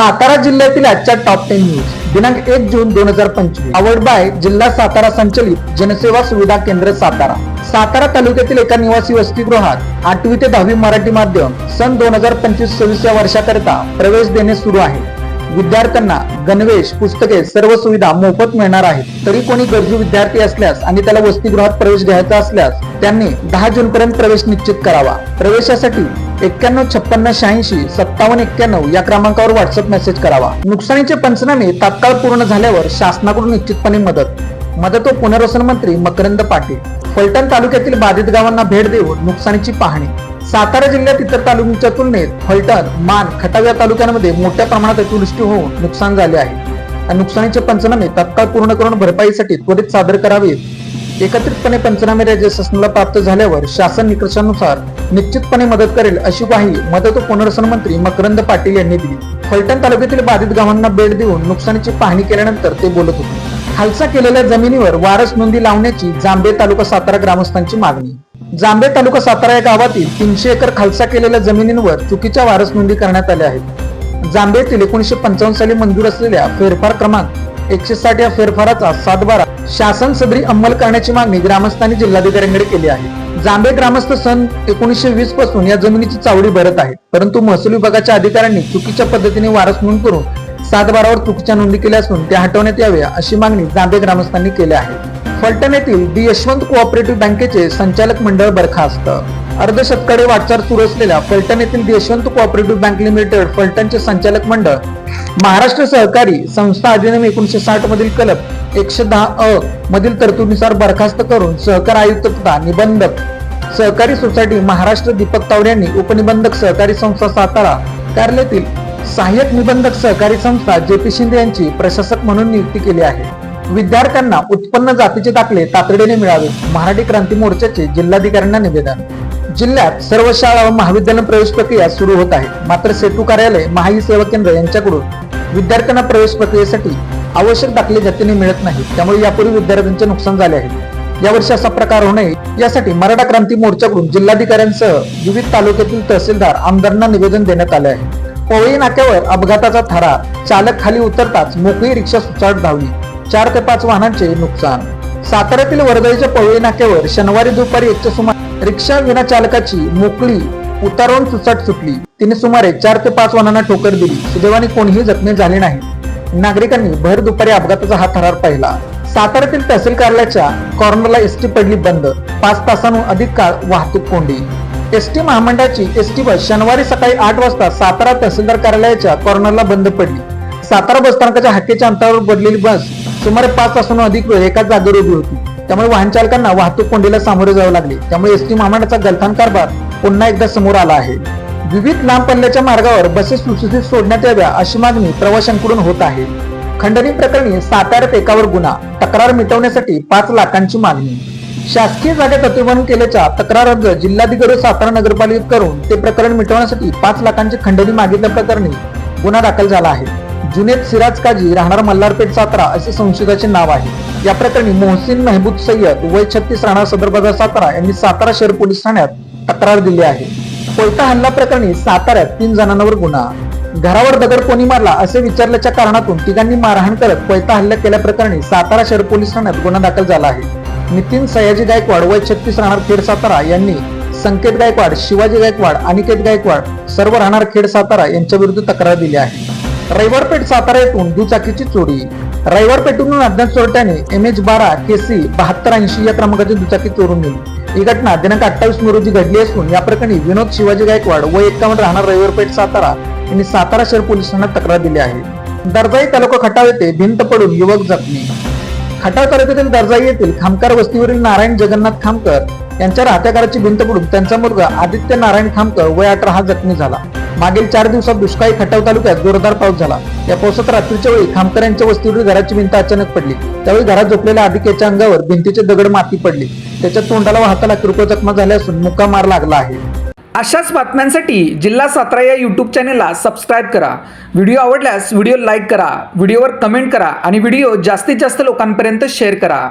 सातारा जिल्ह्यातील आजच्या top ten news दिनांक एक जून दोन हजार पंचवीस. आवड बाय जिल्हा सातारा संचलित जनसेवा सुविधा केंद्र सातारा. सातारा तालुक्यातील एका निवासी वसतिगृहात आठवी ते दहावी मराठी माध्यम सन दोन हजार पंचवीस सव्वीस या वर्षाकरिता प्रवेश देणे सुरू आहे. विद्यार्थ्यांना गणवेश पुस्तके सर्व सुविधा मोफत मिळणार आहेत. तरी कोणी गरजू विद्यार्थी असल्यास आणि त्याला वसतिगृहात प्रवेश घ्यायचा असल्यास त्यांनी दहा जून पर्यंत प्रवेश निश्चित करावा. प्रवेशासाठी एक्क्याण्णव छप्पन्न शहाऐंशी सत्तावन्न एक्क्याण्णव या क्रमांकावर व्हॉट्सअप मेसेज करावा. नुकसानीचे पंचनामे तात्काळ पूर्ण झाल्यावर शासनाकडून निश्चितपणे मदत. मदत व पुनर्वसन मंत्री मकरंद पाटील. फलटण तालुक्यातील बाधित गावांना भेट देऊन नुकसानीची पाहणी. सातारा जिल्ह्यात इतर तालुक्यांच्या तुलनेत फलटण मान खटाव या तालुक्यांमध्ये मोठ्या प्रमाणात अतिवृष्टी होऊन नुकसान झाले आहे. नुकसानीचे पंचनामे तात्काळ पूर्ण करून भरपाईसाठी त्वरित सादर करावेत. एकत्रितपणे पंचनामे राज्य शासनाला प्राप्त झाल्यावर शासन निकषानुसार निश्चितपणे मदत करेल अशी ग्वाही मदत व पुनर्वसन मंत्री मकरंद पाटील यांनी दिली. फलटण तालुक्यातील बाधित गावांना भेट देऊन नुकसानीची पाहणी केल्यानंतर ते बोलत होते. खालसा केलेल्या जमिनीवर वारस नोंदी लावण्याची जांबे तालुका सातारा ग्रामस्थांची मागणी. जांबे तालुका सातारा या गावातील तीनशे एकर खालसा केलेल्या जमिनींवर चुकीच्या वारस नोंदी करण्यात आल्या आहेत. जांबे येथील एकोणीसशे पंचावन्न साली मंजूर असलेल्या फेरफार क्रमांक एकशे साठ या फेरफाराचा सातबारा. शासन सदरी अंमल करण्याची मागणी ग्रामस्थांनी जिल्हाधिकाऱ्यांकडे केली आहे. जांबे ग्रामस्थ सन एकोणीसशे वीसपासून या जमिनीची चावडी भरत आहेत. परंतु महसूल विभागाच्या अधिकाऱ्यांनी चुकीच्या पद्धतीने वारस नोंद करून सातबारावर चुकीच्या नोंदी केल्या असून त्या हटवण्यात याव्या अशी मागणी जांबे ग्रामस्थांनी केली आहे. फलटण येथील डी यशवंत कोऑपरेटिव्ह बँकेचे संचालक मंडळ बरखास्त. अर्धशतकडे वाटचाल सुरू असलेल्या फलटण येथील यशवंत कोऑपरेटिव्ह बँक लिमिटेड फलटणचे संचालक मंडळ महाराष्ट्र सहकारी संस्था अधिनियम एकोणीशे साठ मधील कलम एकशे दहा अ मधील तरतुदीनुसार बरखास्त करून सहकार आयुक्त तथा निबंधक सहकारी सोसायटी महाराष्ट्र दीपक तावडे यांनी उपनिबंधक सहकारी संस्था सातारा कार्यालयातील सहाय्यक निबंधक सहकारी संस्था जे पी शिंदे यांची प्रशासक म्हणून नियुक्ती केली आहे. विद्यार्थ्यांना उत्पन्न जातीचे दाखले तातडीने मिळावे मराठी क्रांती मोर्चाचे जिल्हाधिकाऱ्यांना निवेदन जिल्ह्यात सर्व शाळा व महाविद्यालय प्रवेश प्रक्रिया सुरू होत आहे. मात्र सेतू कार्यालय महाई सेवा केंद्र यांच्याकडून विद्यार्थ्यांना प्रवेश प्रक्रियेसाठी आवश्यक दाखले जतीने मिळत नाही त्यामुळे यापूर्वी विद्यार्थ्यांचे नुकसान झाले आहे. यावर्षी असा प्रकार होऊ नये. यासाठी मराठा क्रांती मोर्चाकडून जिल्हाधिकाऱ्यांसह विविध तालुक्यातील तहसीलदार आमदारांना निवेदन देण्यात आले आहे. पवई नाक्यावर अपघाताचा थारा चालक खाली उतरताच मोकळी रिक्षा सुचाट धावली. चार ते पाच वाहनांचे नुकसान. साताऱ्यातील वर्दळीच्या पवळी नाक्यावर शनिवारी दुपारी एकच्या सुमारे रिक्षा विना चालकाची मोकळी उतारून सुचाट सुटली. तिने सुमारे चार ते पाच वाहनांना ठोकर दिली. सुदैवाने कोणीही जखमी झाले नाही. नागरिकांनी भर दुपारी अपघाताचा हा थरार पाहिला. साताऱ्यातील तहसील कार्यालयाच्या कॉर्नरला एसटी पडली बंद. पाच तासांहून अधिक काळ वाहतूक कोंडी. एसटी महामंडळाची एसटी बस शनिवारी सकाळी आठ वाजता सातारा तहसीलदार कार्यालयाच्या कॉर्नरला बंद पडली. सातारा बस स्थानकाच्या हक्केच्या अंतरावर पडलेली बस सुमारे पाच तासांहून अधिक वेळ एकाच जागेवर उभी होती. त्यामुळे वाहन चालकांना वाहतूक कोंडीला सामोरे जावे लागले. त्यामुळे एसटी महामंडळाचा गलथान कारभार पुन्हा एकदा समोर आला आहे. विविध लांब पल्ल्याच्या मार्गावर बसेस सुशिक्षित सोडण्यात याव्या अशी मागणी प्रवाशांकडून होत आहे. खंडणी प्रकरणी साताऱ्यात एकावर गुन्हा. तक्रार मिटवण्यासाठी पाच लाखांची मागणी. शासकीय जागेत अतिक्रमण केल्याच्या तक्रार अर्ज जिल्हाधिकारी सातारा नगरपालिकेत करून ते प्रकरण मिटवण्यासाठी पाच लाखांची खंडणी मागितल्या प्रकरणी गुन्हा दाखल झाला आहे. जुनेद सिराज काजी राहणार मल्हारपेठ सातारा असे संशयिताचे नाव आहे. या प्रकरणी मोहसिन मेहबूब सय्यद वय छत्तीस राणा सदर बाजार सातारा यांनी सातारा शहर पोलीस ठाण्यात तक्रार दिली आहे. कोयता हल्ला प्रकरणी साताऱ्यात तीन जणांवर गुन्हा. घरावर दगड कोणी मारला असे विचारल्याच्या कारणातून तिघांनी मारहाण करत कोयता हल्ला केल्याप्रकरणी सातारा शहर पोलीस ठाण्यात गुन्हा दाखल झाला आहे. नितीन सयाजी गायकवाड वय छत्तीस राहणार खेड सातारा यांनी संकेत गायकवाड शिवाजी गायकवाड अनिकेत गायकवाड सर्व राहणार खेड सातारा यांच्या विरुद्ध तक्रार दिली आहे. रविवारपेठ सातारा येथून दुचाकीची चोरी. रविवार पेटून अज्ञात चोरट्याने एम एच बारा के सी बहात्तर ऐंशी या क्रमांकाची दुचाकी चोरून नेली. ही घटना दिनांक अठ्ठावीस मे रोजी घडली असून या प्रकरणी विनोद शिवाजी गायकवाड व एकावन्न राहणार रविवार पेठ सातारा यांनी सातारा शहर पोलीस ठाण्यात तक्रार दिली आहे. दर्जाई तालुका खटाव येथे भिंत पडून युवक जखमी. खटाव तालुक्यातील दर्जाई येथील खामकार वस्तीवरील नारायण जगन्नाथ खामकर यांच्या राहत्या घराची भिंत पडून त्यांचा मुलगा आदित्य नारायण खामकर वय अठरा हा जखमी झाला. मागील चार दिवसात दुष्काळी खटाव तालुक्यात जोरदार पाऊस झाला. या पावसात रात्रीच्या वेळी खामकरांच्या वस्तीवरील घराची भिंत अचानक पडली. त्यावेळी घरात झोपलेल्या आदित्यच्या अंगावर भिंतीचे दगड माती पडली. त्याच्या तोंडाला व हाताला किरकोळ जखमा झाल्या असून मुका मार लागला आहे. अशाच बातम्यांसाठी जिल्हा सातारा या यूट्यूब चॅनेलला सबस्क्राईब करा. व्हिडिओ आवडल्यास व्हिडिओ लाईक करा व्हिडिओवर कमेंट करा आणि व्हिडिओ जास्तीत जास्त लोकांपर्यंत शेअर करा.